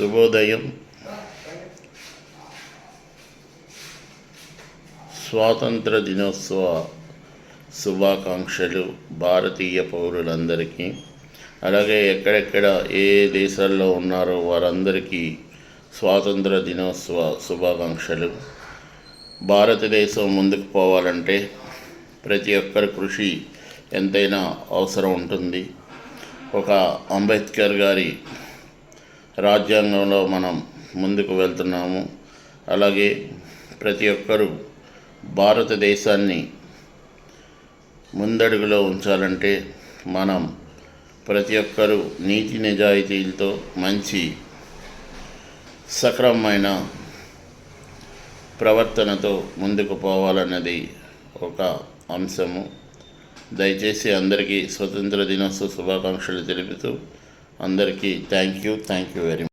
శుభోదయం. స్వాతంత్ర దినోత్సవ శుభాకాంక్షలు భారతీయ పౌరులందరికీ అలాగే ఎక్కడెక్కడ ఏ దేశాల్లో ఉన్నారో వారందరికీ స్వాతంత్ర దినోత్సవ శుభాకాంక్షలు. భారతదేశం ముందుకు పోవాలంటే ప్రతి ఒక్కరి కృషి ఎంతైనా అవసరం ఉంటుంది. ఒక అంబేద్కర్ గారి రాజ్యాంగంలో మనం ముందుకు వెళ్తున్నాము. అలాగే ప్రతి ఒక్కరూ భారతదేశాన్ని ముందడుగులో ఉంచాలంటే మనం ప్రతి ఒక్కరూ నీతి నిజాయితీలతో మంచి సక్రమమైన ప్రవర్తనతో ముందుకు పోవాలన్నది ఒక అంశము. దయచేసి అందరికీ స్వతంత్ర దినోత్సవ శుభాకాంక్షలు తెలుపుతూ అందరికీ thank you thank you very much